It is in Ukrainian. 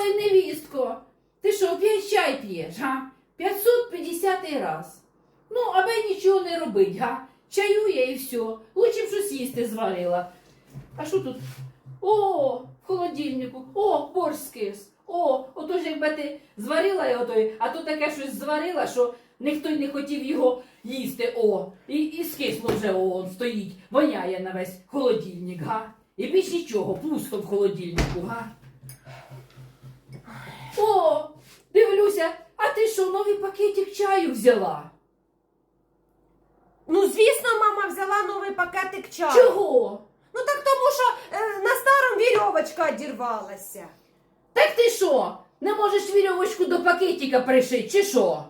Ой, невістко, ти що, опять чай п'єш, га? 550 раз. Ну, аби нічого не робить, га? Чаює і все. Лучше б щось їсти зварила. А що тут? О, в холодильнику. О, борщ скис. О, ото ж якби ти зварила його той, а то таке щось зварила, що ніхто й не хотів його їсти. О, і, і скисло вже он стоїть, воняє на весь холодильник, га? І більш нічого, пусто в холодильнику, га? О, дивлюся, а ти що, новий пакетик чаю взяла? Ну, звісно, мама взяла новий пакетик чаю. Чого? Ну так тому що е, на старому вірьовочка одірвалася. Так ти що? Не можеш вірьовочку до пакетика пришити, чи що?